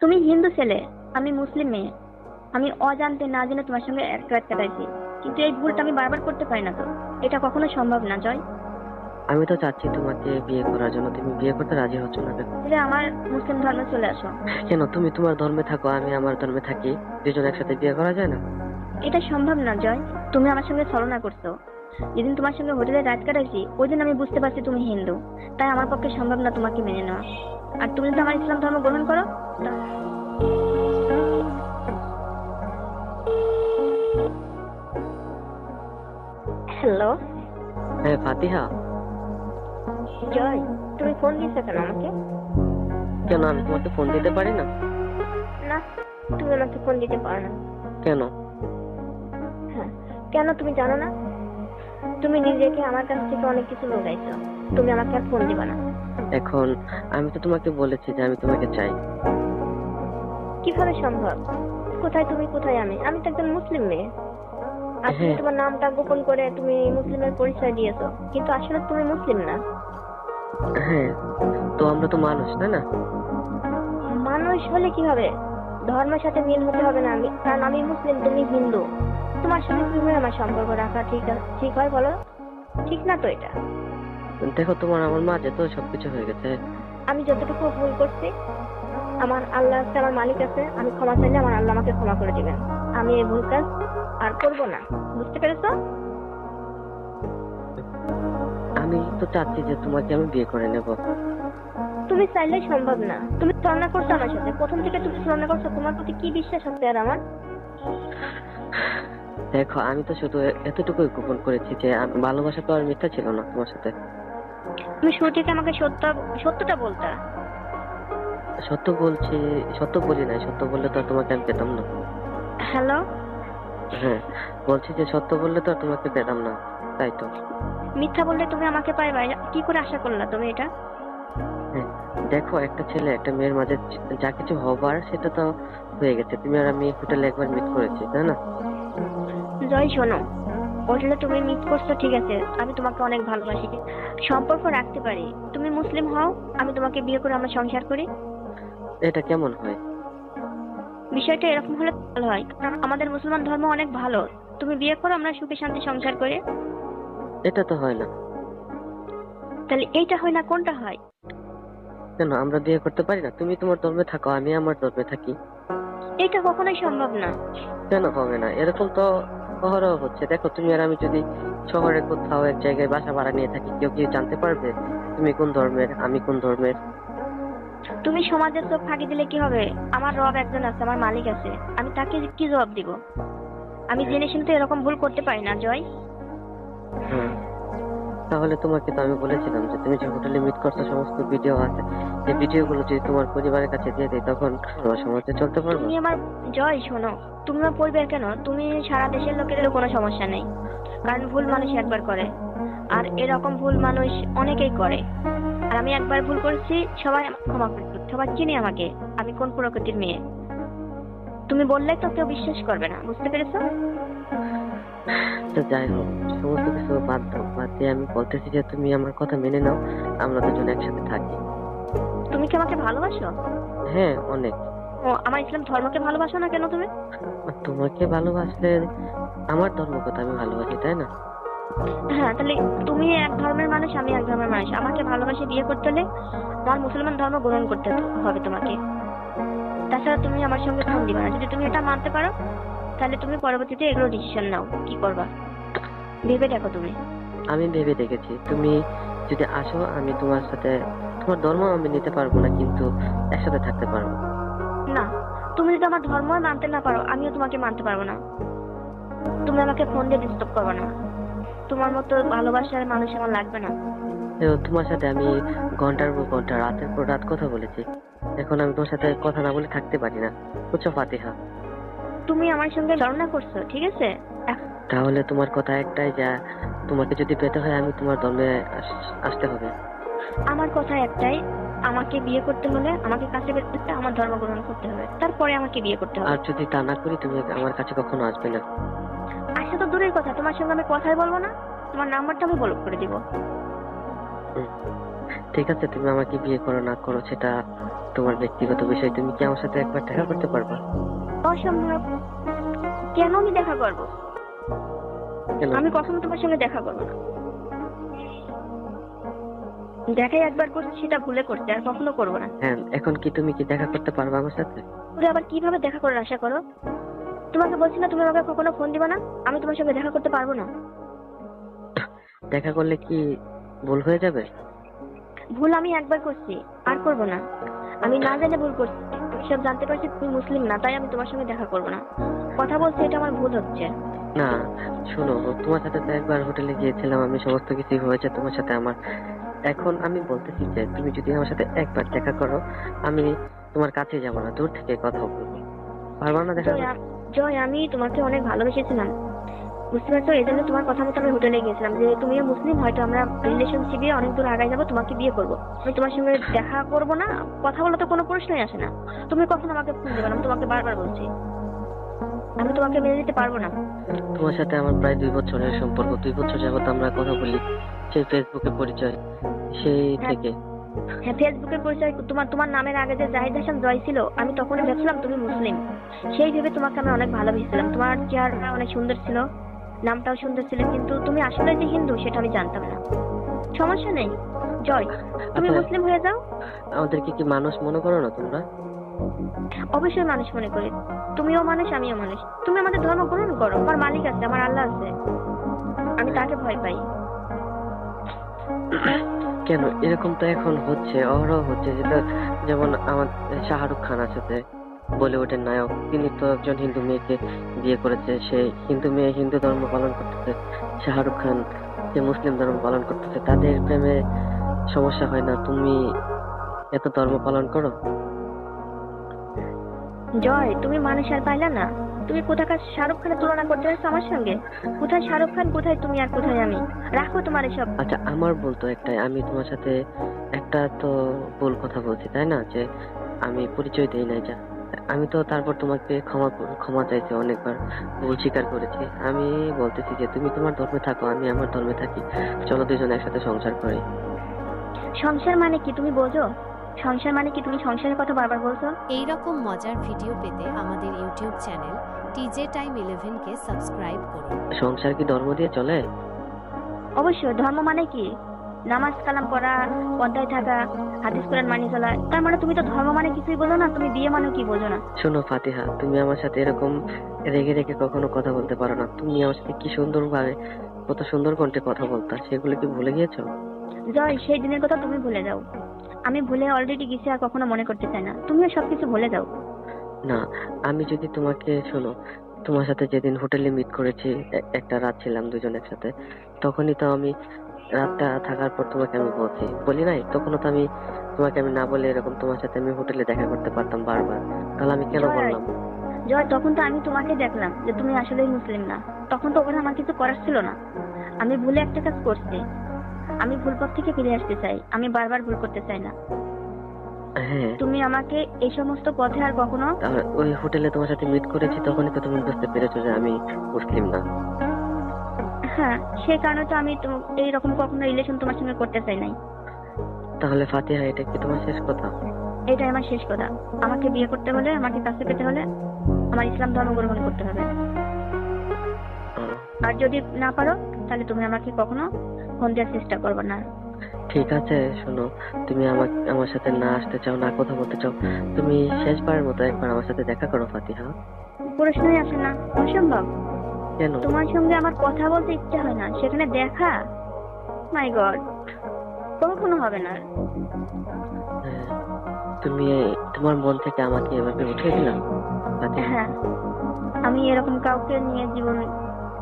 তুমি হিন্দু ছেলে আমি মুসলিম মেয়ে। আমি অজান্তে না জেনে তোমার সঙ্গে এক রাত কাটাইছি। কিন্তু এই ভুলটা আমি বারবার করতে পারি না তো। এটা কখনো সম্ভব না জয়। আমি তো চাচ্ছি তোমাকে বিয়ে করার জন্য। তুমি বিয়ে করতে রাজি হচ্ছ না কেন? তাহলে আমার মুসলিম ধর্মে চলে আসো। কেন? তুমি তোমার ধর্মে থাকো আমি আমার ধর্মে থাকি। দুজন একসাথে বিয়ে করা যায় না? এটা সম্ভব না জয়। তুমি আমার সঙ্গে ছলনা করছ। যেদিন তোমার সঙ্গে হোটেলে রাত কাটাইছি ওই দিন আমি বুঝতে পারছি তুমি হিন্দু। তাই আমার পক্ষে সম্ভব না তোমাকে মেনে নেওয়া। আর তুমি যদি আমার ইসলাম ধর্ম গ্রহণ করো হ্যালো হ্যাঁ ফাতিহা। জয় তুমি ফোন দিয়েছ কেন আমাকে? কেন আমি তোমাকে ফোন দিতে পারি না? না তুমি আমাকে ফোন দিতে পারো না। কেন? হ্যাঁ কেন তুমি জানো না? তুমি নিজেকে আমার কাছ থেকে অনেক কিছু লুকাইছো। তুমি আমাকে আর ফোন দিবা না। এখন আমি তো তোমাকে বলেছি যে আমি তোমাকে চাই। কীভাবে সম্ভব? কোথায় তুমি কোথায় আমি? আমি তো একজন মুসলিম মেয়ে। আর তুমি হ্যাঁ। তোমার নামটা গোপন করে তুমি মুসলিমের পরিচয় দিয়েছ। কিন্তু আসলে তুমি মুসলিম না। হ্যাঁ তো আমরা তো মানুষ তাই না? মানুষ হলে কি হবে ধর্মের সাথে মিল হতে হবে না। আমি কারণ আমি মুসলিম তুমি হিন্দু। তোমার সাথে কীভাবে আমার সম্পর্ক রাখা ঠিক আছে- ঠিক হয় বলো? ঠিক না তো এটা? দেখো তোমার আমার মাঝে তো সবকিছু হয়ে গেছে। আমি যতটুকু ভুল করছি আমার আল্লাহ আছে আমার মালিক আছে আমি ক্ষমা চাইলে আমার আল্লাহ আমাকে ক্ষমা করে দিবেন। আমি এই ভুল কাজ আর করব না। বুঝতে পেরেছ? আমি তো চাচ্ছি যে তোমাকে আমি বিয়ে করে নেব। তুমি চাইলেই সম্ভব না। তুমি তুলনা করছ আমার সাথে। প্রথম থেকে তুমি তুলনা করছ তোমার প্রতি কি বিশ্বাস আছে আর আমার? দেখো আমি তো শুধু এতটুকুই গোপন করেছি যে ভালোবাসা তো আর মিথ্যা ছিল না তোমার সাথে। তুমি থেকে আমাকে সত্য সত্যটা বলতা। সত্য বলছি সত্য বলি নাই সত্য বললে তো আর তোমাকে আমি পেতাম না। হ্যালো? হ্যাঁ বলছি যে সত্য বললে তো আর তোমাকে পেতাম না তাই তো। মিথ্যা বললে তুমি আমাকে পাইবা কি করে আশা করলা তুমি এটা? হ্যাঁ দেখো একটা ছেলে একটা মেয়ের মাঝে যা কিছু হবার সেটা তো হয়ে গেছে। তুমি আর আমি হোটেলে একবার মিট করেছি তাই না? জয় শোনো। হোটেলে তুমি মিট করছ ঠিক আছে। আমি তোমাকে অনেক ভালোবাসি। সম্পর্ক রাখতে পারি। তুমি মুসলিম হও আমি তোমাকে বিয়ে করে আমরা সংসার করি। এটা কেমন হয়? বিষয়টা এরকম হলে ভালো হয়। কারণ আমাদের মুসলমান ধর্ম অনেক ভালো। তুমি বিয়ে করো আমরা সুখে শান্তি সংসার করে। এটা তো হয় না। তাহলে এইটা হয় না কোনটা হয়? কেন? আমরা বিয়ে করতে পারি না? তুমি তোমার ধর্মে থাকো আমি আমার ধর্মে থাকি। এটা কখনোই সম্ভব না। কেন হবে না? এরকম তো অহরহ হচ্ছে। দেখো তুমি আর আমি যদি শহরে কোথাও এক জায়গায় বাসা ভাড়া নিয়ে থাকি কেউ কি জানতে পারবে তুমি কোন ধর্মের আমি কোন ধর্মের? তুমি সমাজের চোখ ফাঁকি দিলে কি হবে? আমার রব একজন আছে আমার মালিক আছে। আমি তাকে কি জবাব দিব? আমি জেনে শুনতে তো এরকম ভুল করতে পারি না জয়। হ্যাঁ তাহলে তোমাকে তো আমি বলেছিলাম যে তুমি যে হোটেলে মিট করছ, সমস্ত ভিডিও আছে। এই ভিডিওগুলো যদি তোমার পরিবারের কাছে দিয়ে দিই তখন তোমার সমাজে চলতে পারব? তুমি আমার জয় শোনো। তুমি আমার পরিবার কেন? তুমি সারা দেশের লোকেরও কোনো সমস্যা নেই। কারণ ভুল মানুষ একবার করে। আর এরকম ভুল মানুষ অনেকেই করে। আর আমি একবার ভুল করেছি, সবাই ক্ষমা করে দিবে। সবাই চিনি আমাকে। আমি কোন প্রকৃতির মেয়ে? তুমি বললে তো কেউ বিশ্বাস করবে না। বুঝতে পেরেছ? তো যাই হোক সমস্ত কিছু বাদ দাও বাদ দিয়ে আমি বলতেছি যে তুমি আমার কথা মেনে নাও আমরা দুজন একসাথে থাকি। তুমি কি আমাকে ভালোবাসো? হ্যাঁ অনেক। ও আমার ইসলাম ধর্মকে ভালোবাসো না কেন তুমি? তোমাকে ভালোবাসলে আমার ধর্ম কথা আমি ভালোবাসি তাই না? হ্যাঁ তাহলে তুমি এক ধর্মের মানুষ আমি এক ধর্মের মানুষ। আমাকে ভালোবাসে বিয়ে করতে হলে আমার মুসলমান ধর্ম গ্রহণ করতে হবে তোমাকে। তাছাড়া তুমি আমার সঙ্গে ফোন দিবে না যদি তুমি এটা মানতে পারো তাহলে তুমি পরবর্তীতে এগুলো ডিসিশন নাও। কি করবা? ভেবে দেখো তুমি। আমি ভেবে দেখেছি। তুমি যদি আসো আমি তোমার সাথে তোমার ধর্ম আমি নিতে পারব না কিন্তু একসাথে থাকতে পারব। না তুমি যদি আমার ধর্ম মানতে না পারো আমিও তোমাকে মানতে পারব না। তুমি আমাকে ফোন দিয়ে ডিস্টার্ব করবে না। তোমার মতো ভালোবাসার মানুষ আমার লাগবে না। তো তোমার সাথে আমি ঘণ্টার পর ঘণ্টা রাতের পর রাত কথা বলেছি। এখন আমি তোমার সাথে কথা না বলে থাকতে পারি না। বুঝছ ফাতিহা? তুমি আমার সঙ্গে ধারণা করছ ঠিক আছে? তাহলে তোমার কথা একটাই যা তোমাকে যদি পেতে হয় আমি তোমার দলে আস- আসতে হবে। আমার কথা একটাই আমাকে বিয়ে করতে হলে আমাকে কাছে পেতে আমার ধর্ম গ্রহণ করতে হবে। তারপরে আমাকে বিয়ে করতে হবে। আর যদি তা না করি তুমি আমার কাছে কখনো আসবে না। আসা তো দূরের কথা তোমার সঙ্গে আমি কথাই বলব না? তোমার নাম্বারটা আমি ব্লক করে দিব। ঠিক আছে তুমি আমাকে বিয়ে করো না করো সেটা তোমার ব্যক্তিগত বিষয়। তুমি কি আমার সাথে একবার দেখা করতে পারবা? অসম্ভব। কেন আমি দেখা করব? আমি কখনো তোমার সঙ্গে দেখা করব না। দেখাই একবার করছি সেটা ভুলে করতে আর কখনো করব না। হ্যাঁ এখন কি তুমি কি দেখা করতে পারবা আমার সাথে? তুমি আবার কীভাবে দেখা করার আশা করো? তোমাকে বলছি না তুমি আমাকে কখনো ফোন দিবে না? আমি তোমার সঙ্গে দেখা করতে পারব না। দেখা করলে কি ভুল হয়ে যাবে? ভুল আমি একবার করছি আর করব না। আমি না জেনে ভুল করছি। আমি সব জানতে পারছি তুমি মুসলিম না তাই আমি তোমার সঙ্গে দেখা করব না। কথা বলছি এটা আমার ভুল হচ্ছে। না শোনো তোমার সাথে তো একবার হোটেলে গিয়েছিলাম আমি সমস্ত কিছু হয়েছে তোমার সাথে আমার। এখন আমি বলতেছি যে তুমি যদি আমার সাথে একবার দেখা করো আমি তোমার কাছে যাব না দূর থেকে কথা বলব। পারবা না দেখা জয়, জয় আমি তোমাকে অনেক ভালোবেসেছিলাম। বুঝতে পারছ? এই জন্য তোমার কথা মতো আমি হোটেলে গিয়েছিলাম। যে তুমিও মুসলিম হয়তো আমরা রিলেশনশিপে অনেক দূর আগায় যাব তোমাকে বিয়ে করব। আমি তোমার সঙ্গে দেখা করব না কথা বলা তো কোনো প্রশ্নই আসে না। তুমি কখন আমাকে ফোন দেবে? আমি তোমাকে বারবার বলছি। আমি তোমাকে মেনে নিতে পারব না। তোমার সাথে আমার প্রায় দুই বছরের সম্পর্ক। দুই বছর যাবত আমরা কথা বলি। সেই ফেসবুকে পরিচয়। সেই হ্যাঁ। থেকে। হ্যাঁ ফেসবুকের পরিচয় তোমার তোমার নামের আগে যে জাহিদ হাসান জয় ছিল আমি তখনই ভেবেছিলাম তুমি মুসলিম। সেই ভেবে তোমাকে আমি অনেক ভালোবেসেছিলাম। তোমার চেহারা অনেক সুন্দর ছিল। নামটাও সুন্দর ছিল কিন্তু তুমি আসলে যে হিন্দু সেটা আমি জানতাম না। সমস্যা নেই। জয় তুমি আচ্ছা। মুসলিম হয়ে যাও। আমাদেরকে কি মানুষ মনে করো না তোমরা? অবশ্যই মানুষ মনে করি। তুমিও মানুষ আমিও মানুষ। তুমি আমাদের ধর্ম গ্রহণ করো আমার মালিক আছে আমার আল্লাহ আছে। আমি তাকে ভয় পাই। কেন? এরকম তো এখন হচ্ছে অহরহ হচ্ছে যেটা যেমন আমার শাহরুখ খান আছে বলিউডের নায়ক। তিনি তো একজন হিন্দু মেয়েকে বিয়ে করেছে। সে হিন্দু মেয়ে হিন্দু ধর্ম পালন করতেছে। শাহরুখ খান সে মুসলিম ধর্ম পালন করতেছে। তাদের প্রেমে সমস্যা হয় না। তুমি এত ধর্ম পালন করো? জয় তুমি মানুষ আর পাইলা না। তুমি কোথাকার শাহরুখ খানের তুলনা করতে চাইছো আমার সঙ্গে? কোথায় শাহরুখ খান কোথায় তুমি আর কোথায় আমি? রাখো তোমার এসব। আচ্ছা আমার বলতো একটাই। আমি তোমার সাথে একটা তো ভুল কথা বলছি তাই না? যে আমি পরিচয় দেই নাই যা। আমি তো তারপর তোমাকে ক্ষমা ক্ষমা চাইছি অনেকবার ভুল স্বীকার করেছি। আমি বলতেছি যে তুমি তোমার ধর্মে থাকো আমি আমার ধর্মে থাকি। চলো দুজন একসাথে সংসার করি। সংসার মানে কি তুমি বোঝো? সংসার মানে কি তুমি সংসারের কথা বারবার বলছো? এই রকম মজার ভিডিও পেতে আমাদের ইউটিউব চ্যানেল টিজে টাইম ইলেভেনকে সাবস্ক্রাইব করুন। সংসার কি ধর্ম দিয়ে চলে? অবশ্যই ধর্ম মানে কি? নামাজ কালাম পড়া পদ্মায় থাকা হাদিস কোরআন মানি চলা তার মানে তুমি তো ধর্ম মানে কিছুই বোঝো না তুমি বিয়ে মানে কি বোঝো না? শোনো ফাতিহা তুমি আমার সাথে এরকম রেগে রেগে কখনো কথা বলতে পারো না। তুমি আমার সাথে কি সুন্দর ভাবে কত সুন্দর কণ্ঠে কথা বলতা সেগুলো কি ভুলে গিয়েছো? জয় সেই দিনের কথা তুমি ভুলে যাও। আমি ভুলে অলরেডি গেছি আর কখনো মনে করতে চাই না। তুমিও সবকিছু ভুলে যাও। না আমি যদি তোমাকে শোনো তোমার সাথে যেদিন হোটেলে মিট করেছি একটা রাত ছিলাম দুজন একসাথে তখনই তো আমি রাতটা থাকার পর তোমাকে আমি বলছি। বলি নাই? তখনও তো আমি তোমাকে আমি না বলে এরকম তোমার সাথে আমি হোটেলে দেখা করতে পারতাম বারবার। তাহলে আমি কেন বললাম? জয় তখন তো আমি তোমাকে দেখলাম যে তুমি আসলেই মুসলিম না। তখন তো ওখানে আমার কিছু করার ছিল না। আমি ভুলে একটা কাজ করছি। আমি ভুল পথ থেকে ফিরে আসতে চাই। আমি বারবার ভুল করতে চাই না। হ্যাঁ। তুমি আমাকে এই সমস্ত পথে আর কখনো ওই হোটেলে তোমার সাথে মিট করেছি তখনই তো তুমি বুঝতে পেরেছ যে আমি মুসলিম না। হ্যাঁ সেই কারণে তো আমি এইরকম কখনো রিলেশন তোমার সঙ্গে করতে চাই নাই। তাহলে ফাতিহা এটা কি তোমার শেষ কথা? এটাই আমার শেষ কথা। আমাকে বিয়ে করতে হলে আমাকে কাছে পেতে হলে আমার ইসলাম ধর্ম গ্রহণ করতে হবে। আর যদি না পারো তাহলে তুমি আমাকে কখনো ফোন দেওয়ার চেষ্টা করবে না। ঠিক আছে শোনো তুমি আমার আমার সাথে না আসতে চাও না কথা বলতে চাও তুমি শেষবারের মতো একবার আমার সাথে দেখা করো ফাতিহা। প্রশ্নই আসে না। অসম্ভব। কেন? তোমার সঙ্গে আমার কথা বলতে ইচ্ছে হয় না সেখানে দেখা? মাই গড কখনো হবে না। হ্যাঁ, তুমি তোমার মন থেকে আমাকে এভাবে উঠিয়ে দিলাম হ্যাঁ আমি এরকম কাউকে নিয়ে জীবন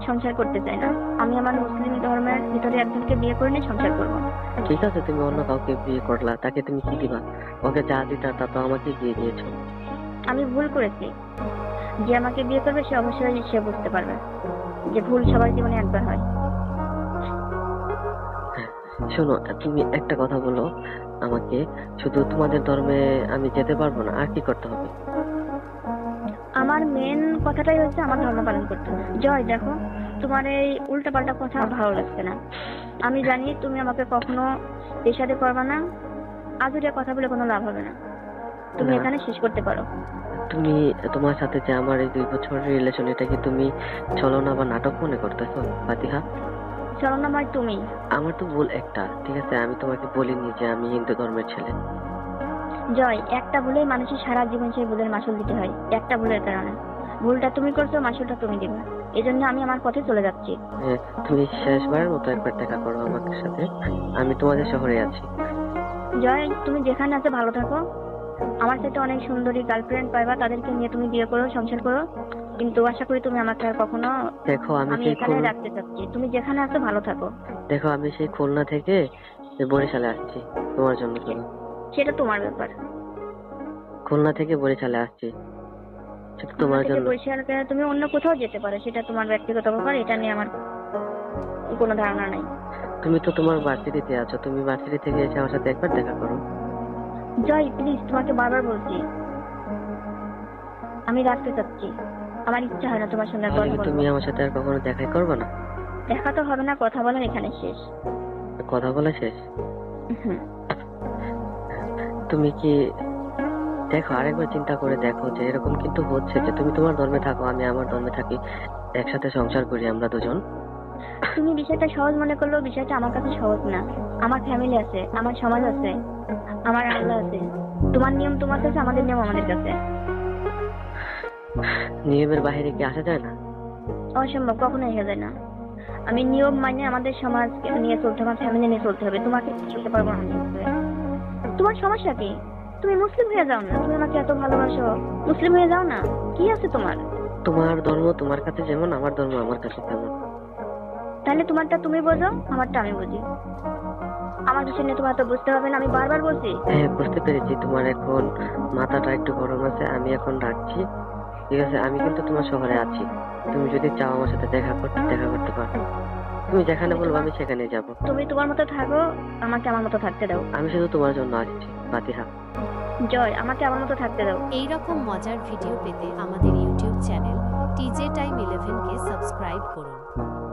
সংসার করতে চাই না। আমি আমার মুসলিম ধর্মের ভিতরে একজনকে বিয়ে করে নিয়ে সংসার করব। ঠিক আছে তুমি অন্য কাউকে বিয়ে করলা তাকে তুমি কি দিবা? ওকে যা দিতা তা তো আমাকে দিয়ে দিয়েছ। আমি ভুল করেছি। যে আমাকে বিয়ে করবে সে অবশ্যই সে বুঝতে পারবে যে ভুল সবার জীবনে একবার হয়। শোনো তুমি একটা কথা বলো আমাকে। শুধু তোমাদের ধর্মে আমি যেতে পারব না আর কি করতে হবে? আমার মেন কথাটাই হচ্ছে আমার ধর্ম পালন করতে। জয় দেখো তোমার এই উল্টাপাল্টা কথা আমার ভালো লাগছে না। আমি জানি তুমি আমাকে কখনো সাথে করবে না। আজুরিয়া কথা বলে কোনো লাভ হবে না। তুমি এখানে শেষ করতে পারো। তুমি তোমার সাথে যে আমার এই দুই বছরের রিলেশন এটা কি তুমি ছলনা বা নাটক মনে করতেছো ফাতিহা? চলনাময় তুমি? আমার তো ভুল একটা ঠিক আছে? আমি তোমাকে বলিনি যে আমি হিন্দু ধর্মের ছেলে। জয় একটা ভুলেই মানুষের সারা জীবন সেই ভুলের মাসুল দিতে হয় একটা ভুলের কারণে। ভুলটা তুমি করছ মাসুলটা তুমি দিবে। এই জন্য আমি আমার পথে চলে যাচ্ছি। হ্যাঁ, তুমি শেষবারের মতো একবার দেখা করো আমার সাথে। আমি তোমাদের শহরে আছি। জয় তুমি যেখানে আছো ভালো থাকো। আমার সাথে অনেক সুন্দরী গার্লফ্রেন্ড পাইবা তাদেরকে নিয়ে তুমি বিয়ে করো সংসার করো। কিন্তু আশা করি তুমি আমাকে আর কখনো দেখো আমি আমি এখানে রাখতে চাচ্ছি। তুমি যেখানে আছো ভালো থাকো। দেখো আমি সেই খুলনা থেকে বরিশালে আসছি তোমার জন্য শুধু। সেটা তোমার ব্যাপার। খুলনা থেকে বরিশালে আসছি শুধু তোমার জন্য। বরিশালকে তুমি অন্য কোথাও যেতে পারো সেটা তোমার ব্যক্তিগত ব্যাপার এটা নিয়ে আমার কোনো ধারণা নাই। তুমি তো তোমার ভার্সিটিতে আছো তুমি ভার্সিটি থেকে এসে আমার সাথে একবার দেখা করো। জয় প্লিজ তোমাকে বারবার বলছি। আমি রাখতে চাচ্ছি। আমার ইচ্ছা হয় না তোমার সঙ্গে কি তুমি আমার সাথে আর কখনো দেখাই করবে না। দেখা তো হবে না কথা বলার এখানে শেষ। কথা বলা শেষ? তুমি কি দেখো আরেকবার চিন্তা করে দেখো যে এরকম কিন্তু হচ্ছে যে তুমি তোমার ধর্মে থাকো আমি আমার ধর্মে থাকি একসাথে সংসার করি আমরা দুজন। তুমি বিষয়টা সহজ মনে করলেও বিষয়টা আমার কাছে সহজ না। আমার ফ্যামিলি আছে আমার সমাজ আছে। আমার আল্লাহ আছে। তোমার নিয়ম তোমার কাছে আমাদের নিয়ম আমাদের কাছে। নিয়মের বাইরে কি আসা যায় না? অসম্ভব কখনো এগিয়ে যায় না। আমি নিয়ম মানে আমাদের সমাজ নিয়ে চলতে হবে ফ্যামিলি নিয়ে চলতে হবে। তোমাকে চলতে পারব না তোমার সমস্যা কি? তুমি মুসলিম হয়ে যাও না। তুমি আমাকে এত ভালোবাসো। মুসলিম হয়ে যাও না? কি আছে তোমার? তোমার ধর্ম তোমার কাছে যেমন আমার ধর্ম আমার কাছে তেমন। তাহলে তোমারটা তুমি বোঝো আমারটা আমি বুঝি। আমার বিষয় নিয়ে তোমার তো বুঝতে হবে না আমি বারবার বলছি। হ্যাঁ বুঝতে পেরেছি। তোমার এখন মাথাটা একটু গরম আছে আমি এখন রাখছি। ঠিক আছে আমি কিন্তু তোমার শহরে আছি। তুমি যদি চাও আমার সাথে দেখা করতে দেখা করতে পারো। তুমি যেখানে বলব আমি সেখানে যাব। তুমি তোমার মতো থাকো আমাকে আমার মতো থাকতে দাও। আমি শুধু তোমার জন্য আসছি ফাতিহা জয় আমাকে আমার মতো থাকতে দাও। এই রকম মজার ভিডিও পেতে আমাদের ইউটিউব চ্যানেল টিজে টাইম ইলেভেনকে সাবস্ক্রাইব করুন।